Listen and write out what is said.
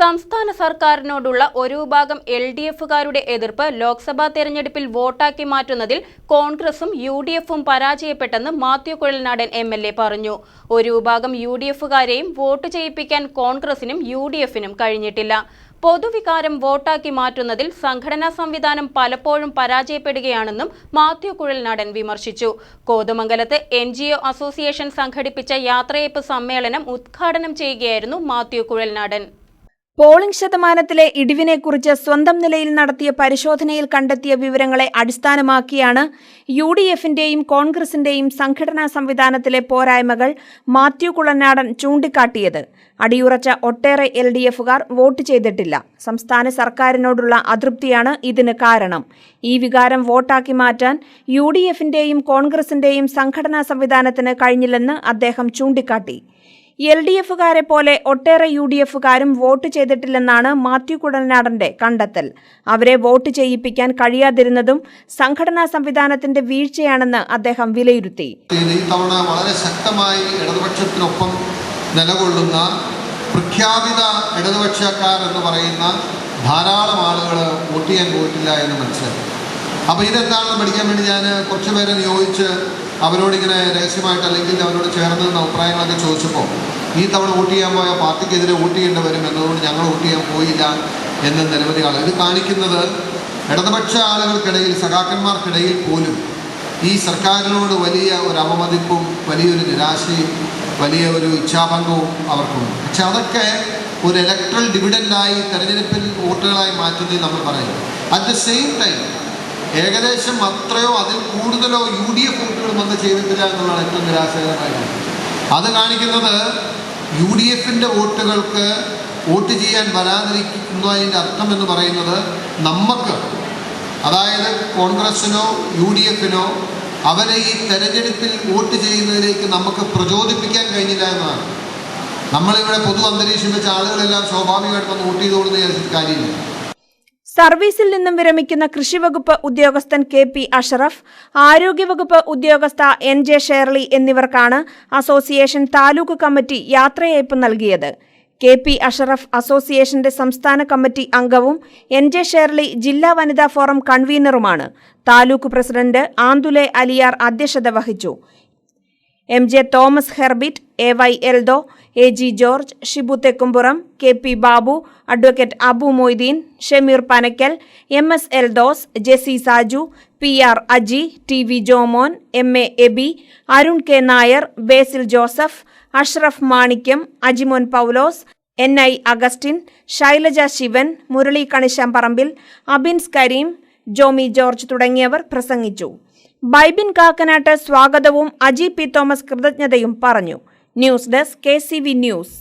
സംസ്ഥാന സർക്കാരിനോടുള്ള ഒരു വിഭാഗം എൽ ഡി എഫുകാരുടെ എതിർപ്പ് ലോക്സഭാ തെരഞ്ഞെടുപ്പിൽ വോട്ടാക്കി മാറ്റുന്നതിൽ കോൺഗ്രസും യു ഡി എഫും പരാജയപ്പെട്ടെന്ന് Mathew Kuzhalnadan M L A പറഞ്ഞു. ഒരു വിഭാഗം യു ഡി എഫുകാരെയും വോട്ട് ചെയ്യിപ്പിക്കാൻ കോൺഗ്രസിനും യു ഡി എഫിനും കഴിഞ്ഞിട്ടില്ല. പൊതുവികാരം വോട്ടാക്കി മാറ്റുന്നതിൽ സംഘടനാ സംവിധാനം പലപ്പോഴും പരാജയപ്പെടുകയാണെന്നും മാത്യു കുഴൽനാടൻ വിമർശിച്ചു. കോതമംഗലത്ത് എൻ ജി ഒ അസോസിയേഷൻ സംഘടിപ്പിച്ച യാത്രയപ്പ് സമ്മേളനം ഉദ്ഘാടനം ചെയ്യുകയായിരുന്നു മാത്യു കുഴൽനാടൻ. പോളിംഗ് ശതമാനത്തിലെ ഇടിവിനെക്കുറിച്ച് സ്വന്തം നിലയിൽ നടത്തിയ പരിശോധനയിൽ കണ്ടെത്തിയ വിവരങ്ങളെ അടിസ്ഥാനമാക്കിയാണ് യു ഡി എഫിന്റെയും കോൺഗ്രസിന്റെയും സംഘടനാ സംവിധാനത്തിലെ പോരായ്മകൾ മാത്യു കുളനാടൻ ചൂണ്ടിക്കാട്ടിയത്. അടിയുറച്ച ഒട്ടേറെ എൽ ഡി എഫുകാർ വോട്ട് ചെയ്തിട്ടില്ല. സംസ്ഥാന സർക്കാരിനോടുള്ള അതൃപ്തിയാണ് ഇതിന് കാരണം. ഈ വികാരം വോട്ടാക്കി മാറ്റാൻ യു ഡി എഫിന്റെയും കോൺഗ്രസിന്റെയും സംഘടനാ സംവിധാനത്തിന് കഴിഞ്ഞില്ലെന്ന് അദ്ദേഹം ചൂണ്ടിക്കാട്ടി. എൽ ഡി എഫുകാരെ പോലെ ഒട്ടേറെ യു ഡി എഫുകാരും വോട്ട് ചെയ്തിട്ടില്ലെന്നാണ് മാത്യു കുടനാടന്റെ കണ്ടെത്തൽ. അവരെ വോട്ട് ചെയ്യിപ്പിക്കാൻ കഴിയാതിരുന്നതും സംഘടനാ സംവിധാനത്തിന്റെ വീഴ്ചയാണെന്ന് അദ്ദേഹം വിലയിരുത്തി. തവണ വളരെ ശക്തമായി ഇടതുപക്ഷത്തിനൊപ്പം നിലകൊള്ളുന്ന പ്രഖ്യാപിത ഇടതുപക്ഷക്കാരെന്ന് പറയുന്ന ധാരാളം ആളുകൾ വോട്ട് ചെയ്യാൻ പോയിട്ടില്ല എന്ന് മനസ്സിലായി. അപ്പോൾ ഇതെന്താണെന്ന് പഠിക്കാൻ വേണ്ടി ഞാൻ കുറച്ച് പേരെ നിയോഗിച്ച് അവരോടിങ്ങനെ രഹസ്യമായിട്ട് അല്ലെങ്കിൽ അവരോട് ചേർന്ന് നിന്ന് അഭിപ്രായങ്ങളൊക്കെ ചോദിച്ചപ്പോൾ ഈ തവണ വോട്ട് ചെയ്യാൻ പോയ പാർട്ടിക്കെതിരെ വോട്ട് ചെയ്യേണ്ടി വരും എന്നതുകൊണ്ട് ഞങ്ങൾ വോട്ട് ചെയ്യാൻ പോയില്ല എന്ന് നിരവധി ആളുകൾ ഇത് കാണിക്കുന്നത് ഇടതുപക്ഷ ആളുകൾക്കിടയിൽ സഖാക്കന്മാർക്കിടയിൽ പോലും ഈ സർക്കാരിനോട് വലിയ ഒരു അവമതിപ്പും വലിയൊരു നിരാശയും വലിയ ഒരു ഇച്ഛാഭംഗവും അവർക്കുണ്ട്. പക്ഷെ അതൊക്കെ ഒരു ഇലക്ട്രൽ ഡിവിഡന്റായി തെരഞ്ഞെടുപ്പിൽ വോട്ടുകളായി മാറ്റുന്നതിൽ നമ്മൾ പറയും അറ്റ് ദ സെയിം ടൈം ഏകദേശം അത്രയോ അതിൽ കൂടുതലോ യു ഡി എഫ് വോട്ടുകൾ വന്ന് ചെയ്തിട്ടില്ല എന്നുള്ളതാണ് ഏറ്റവും നിരാശകരമായ കാര്യം. അത് കാണിക്കുന്നത് യു ഡി എഫിന്റെ വോട്ടുകൾക്ക് വോട്ട് ചെയ്യാൻ വരാതിരിക്കുന്നതിന്റെ അർത്ഥം എന്ന് പറയുന്നത് നമുക്ക് അതായത് കോൺഗ്രസിനോ യു ഡി എഫിനോ അവരെ ഈ തെരഞ്ഞെടുപ്പിൽ വോട്ട് ചെയ്യുന്നതിലേക്ക് നമുക്ക് പ്രചോദിപ്പിക്കാൻ കഴിഞ്ഞില്ല എന്നതാണ്. നമ്മളിവിടെ പൊതു അന്തരീക്ഷം വെച്ച ആളുകളെല്ലാം സ്വാഭാവികമായിട്ട് വന്ന് വോട്ട് ചെയ്തോളുന്ന കാര്യമില്ല. സർവീസിൽ നിന്നും വിരമിക്കുന്ന കൃഷിവകുപ്പ് ഉദ്യോഗസ്ഥൻ കെ പി അഷറഫ് ആരോഗ്യവകുപ്പ് ഉദ്യോഗസ്ഥ എൻ ജെ ഷേർലി എന്നിവർക്കാണ് അസോസിയേഷൻ താലൂക്ക് കമ്മിറ്റി യാത്രയയപ്പ് നൽകിയത്. കെ പി അഷറഫ് അസോസിയേഷന്റെ സംസ്ഥാന കമ്മിറ്റി അംഗവും എൻ ജെ ഷേർലി ജില്ലാ വനിതാ ഫോറം കൺവീനറുമാണ്. താലൂക്ക് പ്രസിഡന്റ് ആന്തുലെ അലിയാർ അധ്യക്ഷത വഹിച്ചു. M J Thomas Herbit A Y Eldo A G George Shibu Thekkumpuram K P Babu advocate Abu Moideen Shameer Panakkal M S Eldhose Jessy Saju P R Aji T V Jomon M A Abi Arun K Nair Basil Joseph Ashraf Manikyam Ajimon Paulose N I Augustine Shailaja Shivan Murali Kanisham Parambil Abins Karim Jomy George തുടങ്ങിയവർ പ്രസംഗിച്ചു. ബൈബിൻ കാക്കനാട്ട് സ്വാഗതവും Aji P Thomas കൃതജ്ഞതയും പറഞ്ഞു. News desk K news.